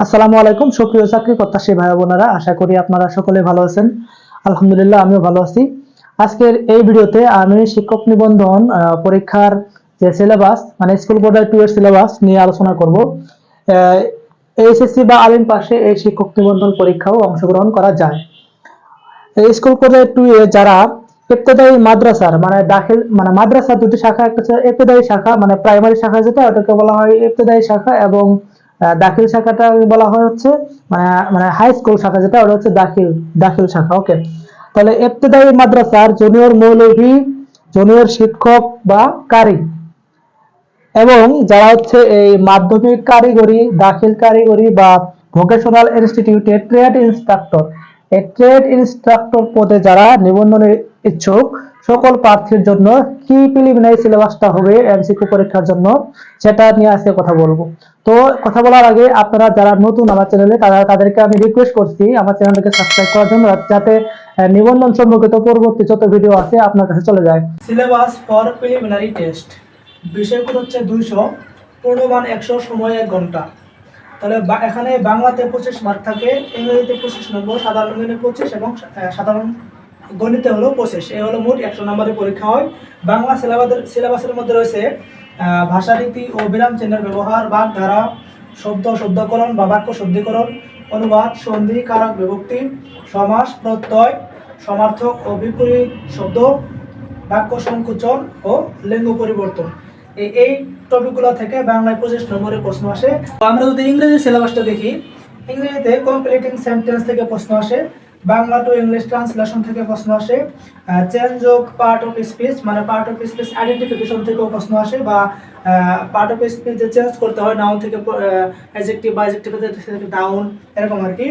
আসসালামু আলাইকুম, সুপ্রিয় চাকরি প্রত্যাশী ভাই বোনেরা, আশা করি আপনারা সকলে ভালো আছেন। আলহামদুলিল্লাহ, আমিও ভালো আছি। আজকের এই ভিডিওতে আমি শিক্ষক নিবন্ধন পরীক্ষার যে সিলেবাস মানে স্কুল বোর্ডের টু এর সিলেবাস নিয়ে আলোচনা করব। এইচএসসি বা আলিম পাশে এই শিক্ষক নিবন্ধন পরীক্ষাও অংশগ্রহণ করা যায়। এই স্কুল পর্যায়ে টু এ যারা ইবতেদায়ী মাদ্রাসার মানে দাখিল মানে মাদ্রাসার দুটি শাখা, একটা ইবতেদায়ী শাখা মানে প্রাইমারি শাখা যেটা, ওটাকে বলা হয় ইবতেদায়ী শাখা এবং দাখিল শাখাটা বলা হয় হচ্ছে মানে মানে হাই স্কুল শাখা যেটা, ওটা হচ্ছে দাখিল দাখিল শাখা ওকে তাহলে ইবতেদায়ী মাদ্রাসার জুনিয়র মৌলভী জুনিয়র শিক্ষক বা কারি। এবং যারা হচ্ছে এই মাধ্যমিক কারিগরি, দাখিল কারিগরি বা ভোকেশনাল ইনস্টিটিউটে ট্রেড ইনস্ট্রাক্টর এই ট্রেড ইনস্ট্রাক্টর পদে যারা নিবন্ধনের ইচ্ছুক সকল প্রার্থীর জন্য কি প্রিলিমিনারি সিলেবাসটা হবে এমসিকিউ পরীক্ষার জন্য, সেটা নিয়ে আজকে কথা বলব। তো কথা বলার আগে আপনারা যারা নতুন আমার চ্যানেলে তারা তাদেরকে আমি রিকোয়েস্ট করছি আমার চ্যানেলটাকে সাবস্ক্রাইব করার জন্য, যাতে নিবন্ধন সম্পর্কিত পরবর্তী যত ভিডিও আছে আপনার কাছে চলে যায়। সিলেবাস ফর প্রিলিমিনারি টেস্ট বিষয়গুলো হচ্ছে দুইশো, পূর্ণমান একশো, সময় এক ঘণ্টা। তাহলে এখানে বাংলাতে পঁচিশ মার্ক থাকে, ইংরেজিতে পঁচিশ নম্বর সাধারণ পঁচিশ এবং সাধারণ গণিতে হলো পঁচিশ এই হলো মোট একশো নম্বরের পরীক্ষা হয়। বাংলা সিলেবাসের সিলেবাসের মধ্যে রয়েছে ভাষারীতি ও বিরাম চিহ্নের ব্যবহার, বাক ধারা, শব্দ শব্দকরণ বা বাক্য শুদ্ধিকরণ অনুবাদ, সন্ধি, কারক, বিভক্তি, সমাস, প্রত্যয়, সমার্থক ও বিপরীত শব্দ, বাক্য সংকোচন ও লিঙ্গ পরিবর্তন। এই টপিকগুলো থেকে বাংলায় পঁচিশ নম্বরের প্রশ্ন আসে। আমরা যদি ইংরেজি সিলেবাসটা দেখি, ইংরেজিতে কমপ্লিটিং সেন্টেন্স থেকে প্রশ্ন আসে। বাংলা টু ইংলিশ ট্রান্সলেশন থেকে প্রশ্ন আসে। Change of part of speech মানে পার্ট অফ স্পিচ আইডেন্টিফিকেশন থেকেও প্রশ্ন আসে বা পার্ট অফ স্পিচ যে চেঞ্জ করতে হয় নাউন থেকে অ্যাজেক্টিভ বা অ্যাজেক্টিভ থেকে ডাউন এরকম আর কি।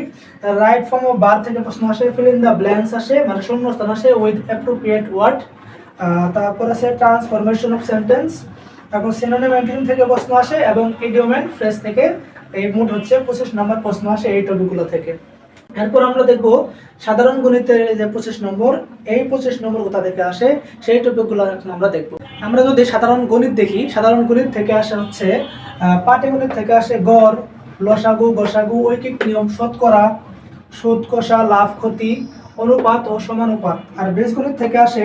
রাইট ফর্ম অফ বার থেকে প্রশ্ন আসে ফিল ইন দ্য ব্ল্যাঙ্কস আসে মানে শূন্যস্থান আসে উইথ অ্যাপ্রোপ্রিয়েট ওয়ার্ড তারপর আছে ট্রান্সফরমেশন অফ সেন্টেন্স তারপর সিনোনিম অ্যান্টোনিম থেকে প্রশ্ন আসে এবং ইডিওম অ্যান্ড ফ্রেজ থেকে, এই মোট হচ্ছে পঁচিশ নম্বর প্রশ্ন আসে এই টপিকগুলো থেকে। এরপর আমরা দেখব সাধারণ গণিতের যে পঁচিশ নম্বর, এই পঁচিশ নম্বর কোথা থেকে আসে, সেই টপিকগুলো আমরা দেখব। আমরা যদি সাধারণ গণিত দেখি, সাধারণ গণিত থেকে আসে হচ্ছে পাটিগণিত থেকে আসে গড়, লসাগু, গসাগু, ঐকিক নিয়ম, শতকরা সুদ কষা লাভ, ক্ষতি, অনুপাত ও সমানুপাত। আর বীজগণিত থেকে আসে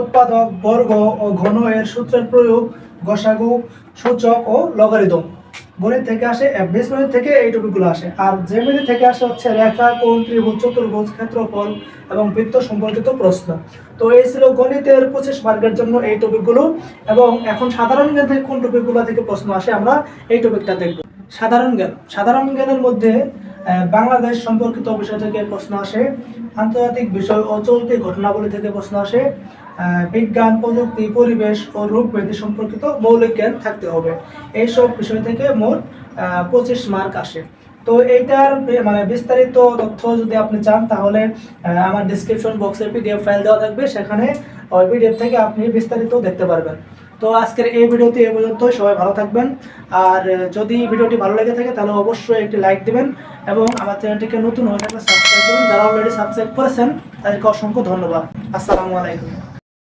উৎপাদক, বর্গ ও ঘন এর সূত্রের প্রয়োগ, গসাগু, সূচক ও লগারিদম। গণিত থেকে আসে আহ, বীজগণিত থেকে এই টপিকগুলো আসে। আর জ্যামিতি থেকে আসে হচ্ছে রেখা কোণ ত্রিভুজ চতুর্ভুজ ক্ষেত্রফল এবং বৃত্ত সম্পর্কিত প্রশ্ন। তো এই ছিল গণিতের পঁচিশ মার্কের জন্য এই টপিকগুলো এবং এখন সাধারণ জ্ঞান থেকে কোন টপিকগুলো থেকে প্রশ্ন আসে আমরা এই টপিকটা দেখব। সাধারণ জ্ঞান। সাধারণ জ্ঞানের মধ্যে বাংলাদেশ সম্পর্কিত বিষয় থেকে প্রশ্ন আসে, আন্তর্জাতিক বিষয় ও চলতি ঘটনাবলী থেকে প্রশ্ন আসে বিজ্ঞান, প্রযুক্তি, পরিবেশ ও রূপভেদি সম্পর্কিত মৌলিক জ্ঞান থাকতে হবে। এইসব বিষয় থেকে মোট পঁচিশ মার্ক আসে। তো এইটার মানে বিস্তারিত তথ্য যদি আপনি চান, তাহলে আমার ডিসক্রিপশন বক্সে পিডিএফ ফাইল দেওয়া থাকবে, সেখানে ওই পিডিএফ থেকে আপনি বিস্তারিত দেখতে পারবেন। তো আজকের এই ভিডিওতে এ পর্যন্ত, সবাই ভালো থাকবেন। আর যদি ভিডিওটি ভালো লেগে থাকে, তাহলে অবশ্যই একটি লাইক দিবেন এবং আমার চ্যানেলটিকে নতুন হয়ে থাকলে সাবস্ক্রাইব করুন। যারা অলরেডি সাবস্ক্রাইব করেছেন, তাদেরকে অসংখ্য ধন্যবাদ। আসসালামু আলাইকুম।